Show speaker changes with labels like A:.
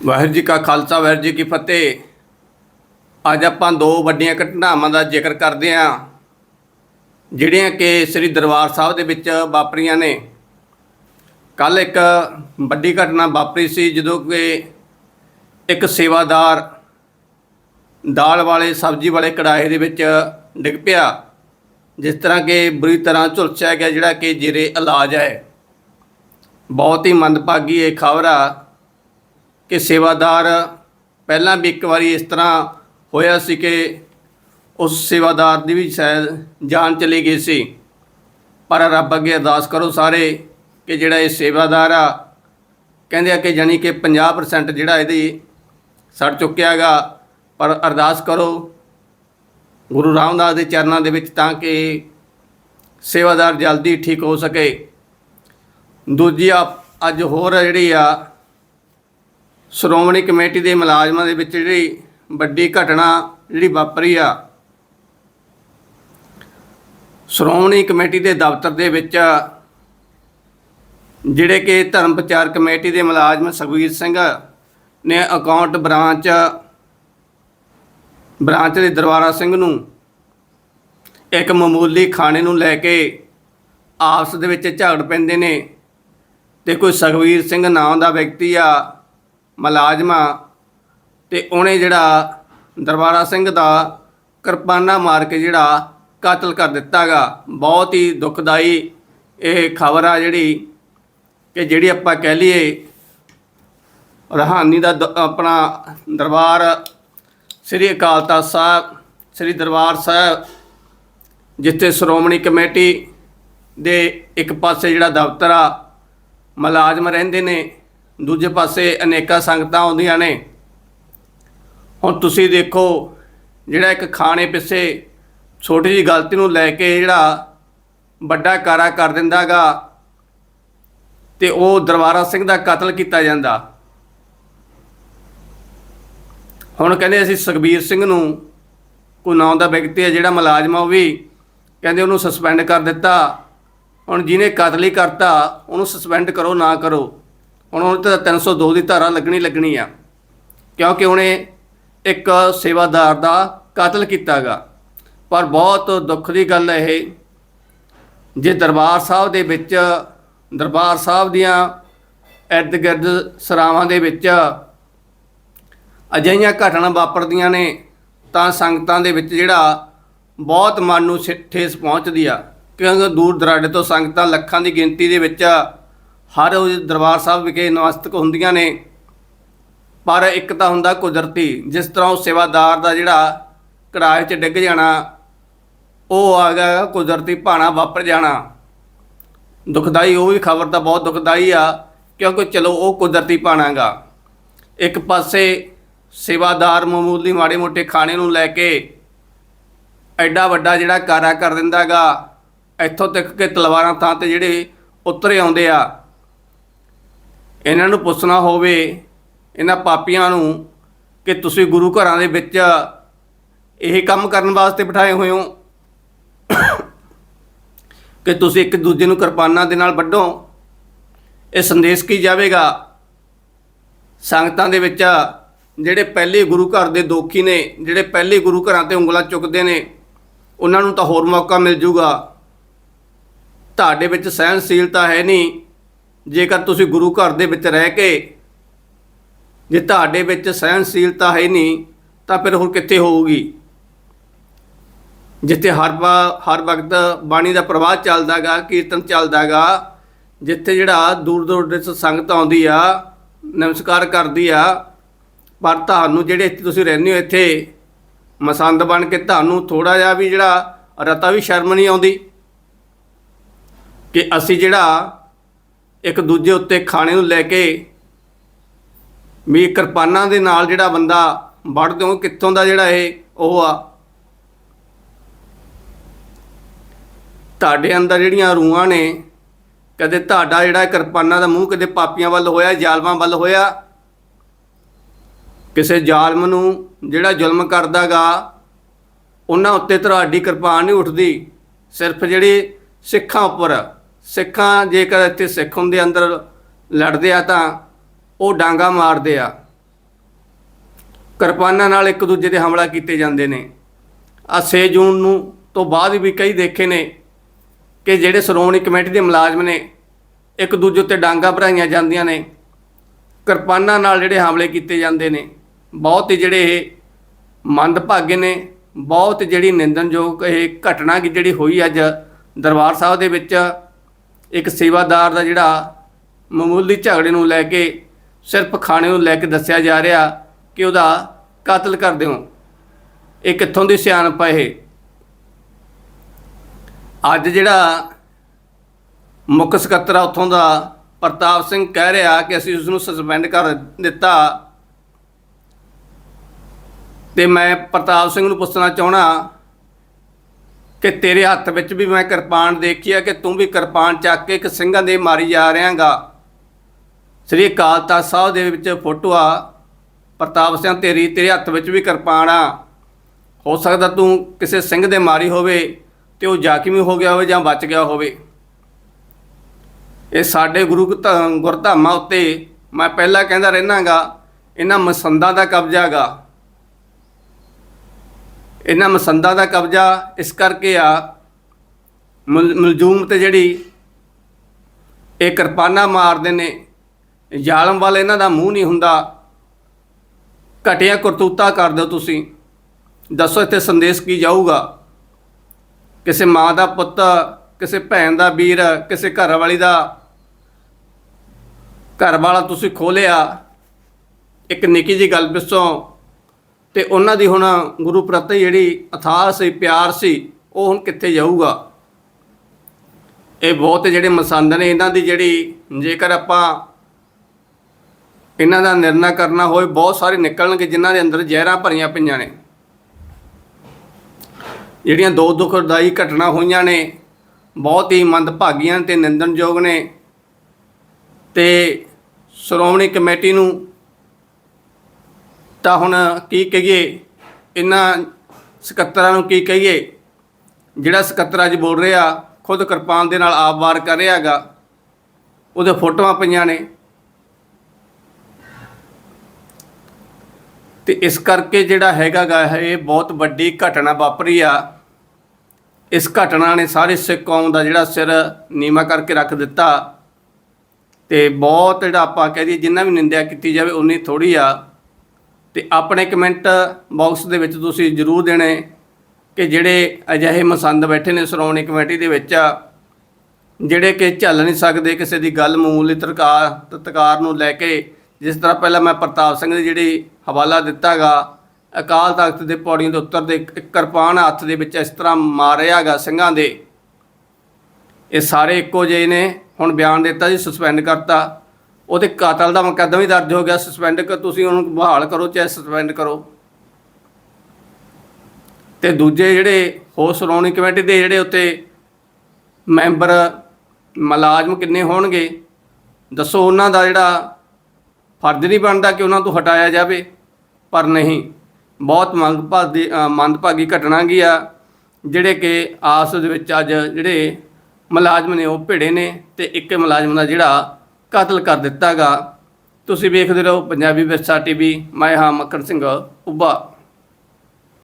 A: ਵਾਹਿਗੁਰੂ ਜੀ ਕਾ ਖਾਲਸਾ, ਵਾਹਿਗੁਰੂ ਜੀ ਕੀ ਫਤਿਹ। ਅੱਜ ਆਪਾਂ ਦੋ ਵੱਡੀਆਂ ਘਟਨਾਵਾਂ ਦਾ ਜ਼ਿਕਰ ਕਰਦੇ ਹਾਂ, ਜਿਹੜੀਆਂ ਕਿ ਸ੍ਰੀ ਦਰਬਾਰ ਸਾਹਿਬ ਦੇ ਵਿੱਚ ਵਾਪਰੀਆਂ ਨੇ। ਕੱਲ ਇੱਕ ਵੱਡੀ ਘਟਨਾ ਵਾਪਰੀ ਸੀ, ਜਦੋਂ ਕਿ ਇੱਕ ਸੇਵਾਦਾਰ ਦਾਲ ਵਾਲੇ, ਸਬਜ਼ੀ ਵਾਲੇ ਕੜਾਹੇ ਦੇ ਵਿੱਚ ਡਿੱਗ ਪਿਆ, ਜਿਸ ਤਰ੍ਹਾਂ ਕਿ ਬੁਰੀ ਤਰ੍ਹਾਂ ਝੁਲਸਿਆ ਗਿਆ, ਜਿਹੜਾ ਕਿ ਜੇਰੇ ਇਲਾਜ ਹੈ। ਬਹੁਤ ਹੀ ਮੰਦਭਾਗੀ ਇਹ ਖਬਰ ਆ। ਕਿ ਸੇਵਾਦਾਰ ਪਹਿਲਾਂ ਵੀ ਇੱਕ ਵਾਰੀ ਇਸ ਤਰ੍ਹਾਂ ਹੋਇਆ ਸੀ ਕਿ ਉਸ ਸੇਵਾਦਾਰ ਦੀ ਵੀ ਸ਼ਾਇਦ ਜਾਨ ਚਲੀ ਗਈ ਸੀ। ਪਰ ਰੱਬ ਅੱਗੇ ਅਰਦਾਸ ਕਰੋ ਸਾਰੇ ਕਿ ਜਿਹੜਾ ਇਹ ਸੇਵਾਦਾਰ ਆ, ਕਹਿੰਦੇ ਆ ਕਿ ਜਾਨੀ ਕਿ 50% ਜਿਹੜਾ ਇਹਦੀ ਸੜ ਚੁੱਕਿਆ ਹੈਗਾ, ਪਰ ਅਰਦਾਸ ਕਰੋ ਗੁਰੂ ਰਾਮਦਾਸ ਦੇ ਚਰਨਾਂ ਦੇ ਵਿੱਚ ਤਾਂ ਕਿ ਸੇਵਾਦਾਰ ਜਲਦੀ ਠੀਕ ਹੋ ਸਕੇ। ਦੂਜੀ ਆ, ਅੱਜ ਹੋਰ ਜਿਹੜੀ ਆ ਸ਼੍ਰੋਮਣੀ ਕਮੇਟੀ ਦੇ ਮੁਲਾਜ਼ਮਾਂ ਦੇ ਵਿੱਚ ਜਿਹੜੀ ਵੱਡੀ ਘਟਨਾ ਜਿਹੜੀ ਵਾਪਰੀ ਆ, ਸ਼੍ਰੋਮਣੀ ਕਮੇਟੀ ਦੇ ਦਫ਼ਤਰ ਦੇ ਵਿੱਚ ਜਿਹੜੇ ਕਿ ਧਰਮ ਪ੍ਰਚਾਰ ਕਮੇਟੀ ਦੇ ਮੁਲਾਜ਼ਮ ਸੁਖਵੀਰ ਸਿੰਘ ਨੇ ਅਕਾਊਂਟ ਬ੍ਰਾਂਚ ਬ੍ਰਾਂਚ ਦੇ ਦਰਬਾਰਾ ਸਿੰਘ ਨੂੰ ਇੱਕ ਮਾਮੂਲੀ ਖਾਣੇ ਨੂੰ ਲੈ ਕੇ ਆਪਸ ਦੇ ਵਿੱਚ ਝਗੜ ਪੈਂਦੇ ਨੇ ਤੇ ਕੋਈ ਸੁਖਵੀਰ ਸਿੰਘ ਨਾਮ ਦਾ ਵਿਅਕਤੀ ਆ ਮੁਲਾਜ਼ਮਾ ਤੇ ਉਹਨੇ ਜਿਹੜਾ ਦਰਬਾਰਾ ਸਿੰਘ ਦਾ ਕਿਰਪਾਨਾ ਮਾਰ ਕੇ ਜਿਹੜਾ ਕਤਲ ਕਰ ਦਿੱਤਾਗਾ, ਬਹੁਤ ਹੀ ਦੁਖਦਾਈ ਇਹ ਖਬਰ ਆ ਜਿਹੜੀ ਕਿ ਜਿਹੜੀ ਆਪਾਂ ਕਹਿ ਲਈਏ ਰਹਾਨੀ ਦਾ ਦ- ਆਪਣਾ ਦਰਬਾਰ ਸ੍ਰੀ ਅਕਾਲ ਤਖਤ ਸਾਹਿਬ, ਸ੍ਰੀ ਦਰਬਾਰ ਸਾਹਿਬ, ਜਿੱਥੇ ਸ਼੍ਰੋਮਣੀ ਕਮੇਟੀ ਦੇ ਇੱਕ ਪਾਸੇ ਜਿਹੜਾ ਦਫ਼ਤਰ ਆ, ਮੁਲਾਜ਼ਮ ਰਹਿੰਦੇ ਨੇ ਦੂਜੇ ਪਾਸੇ ਅਨੇਕਾਂ ਸੰਗਤਾਂ ਆਉਂਦੀਆਂ ਨੇ। ਹੁਣ ਤੁਸੀਂ ਦੇਖੋ, ਜਿਹੜਾ ਇੱਕ ਖਾਣੇ ਪਿੱਛੇ ਛੋਟੀ ਜੀ ਗਲਤੀ ਨੂੰ ਲੈ ਕੇ ਜਿਹੜਾ ਵੱਡਾ ਕਾਰਾ ਕਰ ਦਿੰਦਾਗਾ ਤੇ ਉਹ ਦਰਬਾਰਾ ਸਿੰਘ ਦਾ ਕਤਲ ਕੀਤਾ ਜਾਂਦਾ। ਹੁਣ ਕਹਿੰਦੇ ਅਸੀਂ ਸੁਖਬੀਰ ਸਿੰਘ ਨੂੰ ਕੋਈ ਨਾਂ ਦਾ ਵਿਅਕਤੀ ਹੈ, ਜਿਹੜਾ ਮੁਲਾਜ਼ਮ ਆ, ਉਹ ਵੀ ਕਹਿੰਦੇ ਉਹਨੂੰ ਸਸਪੈਂਡ ਕਰ ਦਿੱਤਾ। ਹੁਣ ਜਿਹਨੇ ਕਤਲ ਹੀ ਕਰਤਾ, ਉਹਨੂੰ ਸਸਪੈਂਡ ਕਰੋ, ਨਾ ਕਰੋ। ਹੁਣ ਉਹ ਤਾਂ 302 ਦੀ ਧਾਰਾ ਲੱਗਣੀ ਲੱਗਣੀ ਆ। ਕਿਉਂਕਿ ਉਹਨੇ ਇੱਕ ਸੇਵਾਦਾਰ ਦਾ ਕਤਲ ਕੀਤਾਗਾ। ਪਰ ਬਹੁਤ ਦੁੱਖ ਦੀ ਗੱਲ ਇਹ। ਜੇ ਦਰਬਾਰ ਸਾਹਿਬ ਦੇ ਵਿੱਚ, ਦਰਬਾਰ ਸਾਹਿਬ ਦੀਆਂ ਇਰਦ ਗਿਰਦ ਸਰਾਵਾਂ ਦੇ ਵਿੱਚ ਅਜਿਹੀਆਂ ਘਟਨਾ ਵਾਪਰਦੀਆਂ ਨੇ, ਤਾਂ ਸੰਗਤਾਂ ਦੇ ਵਿੱਚ ਜਿਹੜਾ ਬਹੁਤ ਮਨ ਨੂੰ ਠੇ- ਠੇਸ ਪਹੁੰਚਦੀ ਆ। ਕਿਉਂਕਿ ਦੂਰ ਦਰਾਡੇ ਤੋਂ ਸੰਗਤਾਂ ਲੱਖਾਂ ਦੀ ਗਿਣਤੀ ਦੇ ਵਿੱਚ ਹਰ ਰੋਜ਼ ਦਰਬਾਰ ਸਾਹਿਬ ਵਿਖੇ ਨਮਸਤਕ ਹੁੰਦੀਆਂ ਨੇ, ਪਰ ਇੱਕ ਤਾਂ ਹੁੰਦਾ ਕੁਦਰਤੀ, ਜਿਸ ਤਰ੍ਹਾਂ ਉਹ ਸੇਵਾਦਾਰ ਦਾ ਜਿਹੜਾ ਕੜਾਹੇ 'ਚ ਡਿੱਗ ਜਾਣਾ, ਉਹ ਆ ਗਿਆ ਕੁਦਰਤੀ ਭਾਣਾ ਵਾਪਰ ਜਾਣਾ। ਦੁਖਦਾਈ, ਉਹ ਵੀ ਖਬਰ ਤਾਂ ਬਹੁਤ ਦੁਖਦਾਈ ਆ, ਕਿਉਂਕਿ ਚਲੋ ਉਹ ਕੁਦਰਤੀ ਭਾਣਾਗਾ ਇੱਕ ਪਾਸੇ ਸੇਵਾਦਾਰ ਮਾਮੂਲੀ ਮਾੜੇ ਮੋਟੇ ਖਾਣੇ ਨੂੰ ਲੈ ਕੇ ਐਡਾ ਵੱਡਾ ਜਿਹੜਾ ਕਾਰਾ ਕਰ ਦਿੰਦਾਗਾ ਇੱਥੋਂ ਤੱਕ ਕਿ ਤਲਵਾਰਾਂ ਥਾਂ ਤੇ ਜਿਹੜੇ ਉਤਰੇ ਆਉਂਦੇ ਆ ਇਹਨਾਂ ਨੂੰ ਪੁੱਛਣਾ ਹੋਵੇ, ਇਹਨਾਂ ਪਾਪੀਆਂ ਨੂੰ ਕਿ ਤੁਸੀਂ ਗੁਰੂ ਘਰਾਂ ਦੇ ਵਿੱਚ ਇਹ ਕੰਮ ਕਰਨ ਵਾਸਤੇ ਬਿਠਾਏ ਹੋਏ ਹੋ? ਕਿ ਤੁਸੀਂ ਇੱਕ ਦੂਜੇ ਨੂੰ ਕਿਰਪਾਨਾਂ ਦੇ ਨਾਲ ਵੱਢੋ? ਇਹ ਸੰਦੇਸ਼ ਕੀ ਜਾਵੇਗਾ? ਸੰਗਤਾਂ ਦੇ ਵਿੱਚ ਜਿਹੜੇ ਪਹਿਲੇ ਗੁਰੂ ਘਰ ਦੇ ਦੋਖੀ ਨੇ, ਜਿਹੜੇ ਪਹਿਲੇ ਗੁਰੂ ਘਰਾਂ ਤੇ ਉਂਗਲਾਂ ਚੁੱਕਦੇ ਨੇ, ਉਹਨਾਂ ਨੂੰ ਤਾਂ ਹੋਰ ਮੌਕਾ ਮਿਲ ਜੂਗਾ ਤੁਹਾਡੇ ਵਿੱਚ ਸਹਿਨਸ਼ੀਲਤਾ ਹੈ ਨਹੀਂ। ਜੇਕਰ ਤੁਸੀਂ ਗੁਰੂ ਘਰ ਦੇ ਵਿੱਚ ਰਹਿ ਕੇ ਜੇ ਤੁਹਾਡੇ ਵਿੱਚ ਸਹਿਨਸ਼ੀਲਤਾ ਹੈ ਨਹੀਂ, ਤਾਂ ਫਿਰ ਹੋਰ ਕਿੱਥੇ ਹੋਊਗੀ? ਜਿੱਥੇ ਹਰ ਵਾ- ਹਰ ਵਕਤ ਬਾਣੀ ਦਾ ਪ੍ਰਵਾਹ ਚੱਲਦਾਗਾ, ਕੀਰਤਨ ਚੱਲਦਾਗਾ, ਜਿੱਥੇ ਜਿਹੜਾ ਦੂਰ ਦੂਰ ਦੇ ਸੰਗਤ ਆਉਂਦੀ ਆ, ਨਮਸਕਾਰ ਕਰਦੀ ਆ, ਪਰ ਤੁਹਾਨੂੰ ਜਿਹੜੇ ਇੱਥੇ ਤੁਸੀਂ ਰਹਿੰਦੇ ਹੋ ਇੱਥੇ, ਮਸੰਦ ਬਣ ਕੇ ਤੁਹਾਨੂੰ ਥੋੜਾ ਜਿਹਾ ਵੀ ਜਿਹੜਾ ਰਤਾ ਵੀ ਸ਼ਰਮ ਨਹੀਂ ਆਉਂਦੀ? ਕਿ ਅਸੀਂ ਜਿਹੜਾ ਇੱਕ ਦੂਜੇ ਉੱਤੇ ਖਾਣੇ ਨੂੰ ਲੈ ਕੇ ਵੀ ਕਿਰਪਾਨਾਂ ਦੇ ਨਾਲ ਜਿਹੜਾ ਬੰਦਾ ਵੱਢ ਦਿਓ ਕਿੱਥੋਂ ਦਾ ਜਿਹੜਾ ਇਹ ਉਹ ਆ। ਤੁਹਾਡੇ ਅੰਦਰ ਜਿਹੜੀਆਂ ਰੂਹਾਂ ਨੇ, ਕਦੇ ਤੁਹਾਡਾ ਜਿਹੜਾ ਕਿਰਪਾਨਾਂ ਦਾ ਮੂੰਹ ਕਦੇ ਪਾਪੀਆਂ ਵੱਲ ਹੋਇਆ, ਜ਼ਾਲਮਾਂ ਵੱਲ ਹੋਇਆ, ਕਿਸੇ ਜ਼ਾਲਮ ਨੂੰ ਜਿਹੜਾ ਜ਼ੁਲਮ ਕਰਦਾਗਾ, ਉਹਨਾਂ ਉੱਤੇ ਤੁਹਾਡੀ ਕਿਰਪਾਨ ਨਹੀਂ ਉੱਠਦੀ, ਸਿਰਫ ਜਿਹੜੇ ਸਿੱਖਾਂ ਉੱਪਰ ਸਿੱਖਾਂ ਜੇਕਰ ਇੱਥੇ ਸਿੱਖ ਹੁੰਦੇ ਅੰਦਰ ਲੜਦੇ ਆ ਤਾਂ ਉਹ ਡਾਂਗਾ ਮਾਰਦੇ ਆ। ਕਿਰਪਾਨਾਂ ਨਾਲ ਇੱਕ ਦੂਜੇ ਤੇ ਹਮਲਾ ਕੀਤੇ ਜਾਂਦੇ ਨੇ। ਆ 6 ਜੂਨ ਨੂੰ ਤੋਂ ਬਾਅਦ ਵੀ ਕਈ ਦੇਖੇ ਨੇ ਕਿ ਜਿਹੜੇ ਸ਼੍ਰੋਮਣੀ ਕਮੇਟੀ ਦੇ ਮੁਲਾਜ਼ਮ ਨੇ, ਇੱਕ ਦੂਜੇ ਉੱਤੇ ਡਾਂਗਾ ਭਰਾਈਆਂ ਜਾਂਦੀਆਂ ਨੇ। ਕਿਰਪਾਨਾਂ ਨਾਲ ਜਿਹੜੇ ਹਮਲੇ ਕੀਤੇ ਜਾਂਦੇ ਨੇ। ਬਹੁਤ ਹੀ ਜਿਹੜੇ ਇਹ ਮੰਦਭਾਗੇ ਨੇ, ਬਹੁਤ ਜਿਹੜੀ ਨਿੰਦਨਯੋਗ ਇਹ ਘਟਨਾ ਜਿਹੜੀ ਹੋਈ ਅੱਜ ਦਰਬਾਰ ਸਾਹਿਬ ਦੇ ਵਿੱਚ ਇੱਕ ਸੇਵਾਦਾਰ ਦਾ ਜਿਹੜਾ ਮਾਮੂਲੀ ਝਗੜੇ ਨੂੰ ਲੈ ਕੇ, ਸਿਰਫ ਖਾਣੇ ਨੂੰ ਲੈ ਕੇ ਦੱਸਿਆ ਜਾ ਰਿਹਾ ਕਿ ਉਹਦਾ ਕਤਲ ਕਰ ਦਿਓ ਇਹ ਕਿੱਥੋਂ ਦੀ ਸਿਆਣਪ ਹੈ ਇਹ? ਅੱਜ ਜਿਹੜਾ ਮੁੱਖ ਸਕੱਤਰ ਆ, ਉੱਥੋਂ ਦਾ ਪ੍ਰਤਾਪ ਸਿੰਘ ਕਹਿ ਰਿਹਾ ਕਿ ਅਸੀਂ ਉਸ ਨੂੰ ਸਸਪੈਂਡ ਕਰ ਦਿੱਤਾ। ਤੇ ਮੈਂ ਪ੍ਰਤਾਪ ਸਿੰਘ ਨੂੰ ਪੁੱਛਣਾ ਚਾਹਣਾ ਕਿ ਤੇਰੇ ਹੱਥ ਵਿੱਚ ਵੀ ਮੈਂ ਕਿਰਪਾਨ ਦੇਖੀ ਆ ਕਿ ਤੂੰ ਵੀ ਕਿਰਪਾਨ ਚੱਕ ਕੇ ਇੱਕ ਸਿੰਘਾਂ ਦੇ ਮਾਰੀ ਜਾ ਰਿਹਾਗਾ। ਸ੍ਰੀ ਅਕਾਲ ਤਖਤ ਸਾਹਿਬ ਦੇ ਵਿੱਚ ਫੋਟੋ ਆ। ਪ੍ਰਤਾਪ ਸਿੰਘ, ਤੇਰੀ, ਤੇਰੇ ਹੱਥ ਵਿੱਚ ਵੀ ਕਿਰਪਾਨ ਆ। ਹੋ ਸਕਦਾ ਤੂੰ ਕਿਸੇ ਸਿੰਘ ਦੇ ਮਾਰੀ ਹੋਵੇ ਤੇ ਉਹ ਜ਼ਖਮੀ ਹੋ ਗਿਆ ਹੋਵੇ ਜਾਂ ਬਚ ਗਿਆ ਹੋਵੇ। ਇਹ ਸਾਡੇ ਗੁਰੂ ਧਾ- ਗੁਰਧਾਮਾਂ ਉੱਤੇ ਮੈਂ ਪਹਿਲਾਂ ਕਹਿੰਦਾ ਰਹਿਣਾਗਾ ਇਹਨਾਂ ਮਸੰਦਾਂ ਦਾ ਕਬਜ਼ਾ ਹੈਗਾ ਇਹਨਾਂ ਮਸੰਦਾਂ ਦਾ ਕਬਜ਼ਾ ਇਸ ਕਰਕੇ ਆ, ਮੁਲ- ਮਲਜ਼ੂਮ ਤੇ ਜਿਹੜੀ ਇਹ ਕਿਰਪਾਨਾ ਮਾਰਦੇ ਨੇ, ਜ਼ਾਲਮ ਵਾਲੇ ਇਹਨਾਂ ਦਾ ਮੂੰਹ ਨਹੀਂ ਹੁੰਦਾ। ਘਟਿਆ ਕਰਤੂਤਾ ਕਰ ਦਿਓ ਤੁਸੀਂ। ਦੱਸੋ ਇੱਥੇ ਸੰਦੇਸ਼ ਕੀ ਜਾਊਗਾ? ਕਿਸੇ ਮਾਂ ਦਾ ਪੁੱਤ, ਕਿਸੇ ਭੈਣ ਦਾ ਵੀਰ, ਕਿਸੇ ਘਰ ਵਾਲੀ ਦਾ ਘਰ ਵਾਲਾ ਤੁਸੀਂ ਖੋਲਿਆ। ਇੱਕ ਨਿੱਕੀ ਜੀ ਗੱਲ ਪਿੱਛੋਂ ਤੇ ਉਹਨਾਂ ਦੀ ਹੁਣ ਗੁਰੂ ਪ੍ਰਤੀ ਜਿਹੜੀ ਅਥਾਹ ਸੀ, ਪਿਆਰ ਸੀ, ਉਹ ਹੁਣ ਕਿੱਥੇ ਜਾਊਗਾ? ਇਹ ਬਹੁਤ ਜਿਹੜੇ ਮਸੰਦ ਨੇ, ਇਹਨਾਂ ਦੀ ਜਿਹੜੀ ਜੇਕਰ ਆਪਾਂ ਇਹਨਾਂ ਦਾ ਨਿਰਣਾ ਕਰਨਾ ਹੋਵੇ ਬਹੁਤ ਸਾਰੇ ਨਿਕਲਣਗੇ ਜਿਨ੍ਹਾਂ ਦੇ ਅੰਦਰ ਜ਼ਹਿਰਾਂ ਭਰੀਆਂ ਪਈਆਂ ਨੇ। ਜਿਹੜੀਆਂ ਦੋ ਦੁਖਦਾਈ ਘਟਨਾ ਹੋਈਆਂ ਨੇ, ਬਹੁਤ ਹੀ ਮੰਦਭਾਗੀਆਂ ਤੇ ਨਿੰਦਣਯੋਗ ਨੇ। ਤੇ ਸ਼੍ਰੋਮਣੀ ਕਮੇਟੀ ਨੂੰ ਤਾਂ ਹੁਣ ਕੀ ਕਹੀਏ? ਇਹਨਾਂ ਸਕੱਤਰਾਂ ਨੂੰ ਕੀ ਕਹੀਏ? ਜਿਹੜਾ ਸਕੱਤਰ ਅੱਜ ਬੋਲ ਰਿਹਾ, ਖੁਦ ਕਿਰਪਾਨ ਦੇ ਨਾਲ ਆਪ ਵਾਰ ਕਰ ਰਿਹਾ ਹੈਗਾ, ਉਹਦੇ ਫੋਟੋਆਂ ਪਈਆਂ ਨੇ। ਤੇ ਇਸ ਕਰਕੇ ਜਿਹੜਾ ਹੈਗਾ ਗਾ, ਇਹ ਬਹੁਤ ਵੱਡੀ ਘਟਨਾ ਵਾਪਰੀ ਆ। ਇਸ ਘਟਨਾ ਨੇ ਸਾਰੇ ਸਿੱਖ ਕੌਮ ਦਾ ਜਿਹੜਾ ਸਿਰ ਨੀਵਾ ਕਰਕੇ ਰੱਖ ਦਿੱਤਾ। ਤੇ ਬਹੁਤ ਜਿਹੜਾ ਆਪਾਂ ਕਹਿ ਦਈਏ, ਜਿੰਨਾ ਵੀ ਨਿੰਦਿਆ ਕੀਤੀ ਜਾਵੇ ਉਨੀ ਥੋੜੀ ਆ। ਤੇ ਆਪਣੇ ਕਮੈਂਟ ਬਾਕਸ ਦੇ ਵਿੱਚ ਤੁਸੀਂ ਜਰੂਰ ਦੇਣੇ ਕਿ ਜਿਹੜੇ ਅਜਿਹੇ ਮਸੰਦ ਬੈਠੇ ਨੇ ਸ਼੍ਰੋਮਣੀ ਕਮੇਟੀ ਦੇ ਵਿੱਚ ਜਿਹੜੇ ਕਿ ਝੱਲ ਨਹੀਂ ਸਕਦੇ ਕਿਸੇ ਦੀ ਗੱਲ ਮੂਲ ਤਰਕਾਰ ਤਤਕਾਰ ਨੂੰ ਲੈ ਕੇ, ਜਿਸ ਤਰ੍ਹਾਂ ਪਹਿਲਾਂ ਮੈਂ ਪ੍ਰਤਾਪ ਸਿੰਘ ਦੀ ਜਿਹੜੀ ਹਵਾਲਾ ਦਿੱਤਾਗਾ, ਅਕਾਲ ਤਖਤ ਦੇ ਪੌੜੀਆਂ ਦੇ ਉੱਤਰ ਦੇ ਕਿਰਪਾਨ ਹੱਥ ਦੇ ਵਿੱਚ ਇਸ ਤਰ੍ਹਾਂ ਮਾਰਿਆਗਾ ਸਿੰਘਾਂ ਦੇ। ਇਹ ਸਾਰੇ ਇੱਕੋ ਜਿਹੇ ਨੇ। ਹੁਣ ਬਿਆਨ ਦਿੱਤਾ ਜੀ ਸਸਪੈਂਡ ਕਰਤਾ। ਉਹਦੇ ਕਾਤਲ ਦਾ ਮੁਕੱਦਮਾ ਵੀ ਦਰਜ ਹੋ ਗਿਆ ਸਸਪੈਂਡ ਕਰ ਤੁਸੀਂ ਉਹਨੂੰ ਬਹਾਲ ਕਰੋ ਚਾਹੇ ਸਸਪੈਂਡ ਕਰੋ। ਤੇ ਦੂਜੇ ਜਿਹੜੇ ਹੋਰ ਸ਼੍ਰੋਮਣੀ ਕਮੇਟੀ ਦੇ ਜਿਹੜੇ ਉੱਤੇ ਮੈਂਬਰ ਮੁਲਾਜ਼ਮ ਕਿੰਨੇ ਹੋਣਗੇ ਦੱਸੋ ਉਹਨਾਂ ਦਾ ਜਿਹੜਾ ਫਰਜ਼ ਨਹੀਂ ਬਣਦਾ ਕਿ ਉਹਨਾਂ ਤੋਂ ਹਟਾਇਆ ਜਾਵੇ ਪਰ ਨਹੀਂ। ਬਹੁਤ ਮੰਦਭਾਗੀ ਅ, ਮੰਦਭਾਗੀ ਘਟਨਾ ਗਈ ਆ ਜਿਹੜੇ ਕਿ ਆਸ ਦੇ ਵਿੱਚ ਅੱਜ ਜਿਹੜੇ ਮੁਲਾਜ਼ਮ ਨੇ ਉਹ ਭਿੜੇ ਨੇ ਤੇ ਇੱਕ ਮੁਲਾਜ਼ਮ ਦਾ ਜਿਹੜਾ ਕਤਲ ਕਰ ਦਿੱਤਾਗਾ। ਤੁਸੀਂ ਵੇਖਦੇ ਰਹੋ ਪੰਜਾਬੀ ਵਿਰਸਾ ਟੀਵੀ। ਮੈਂ ਹਾਂ ਮੱਕੜ ਸਿੰਘ ਉੱਭਾ।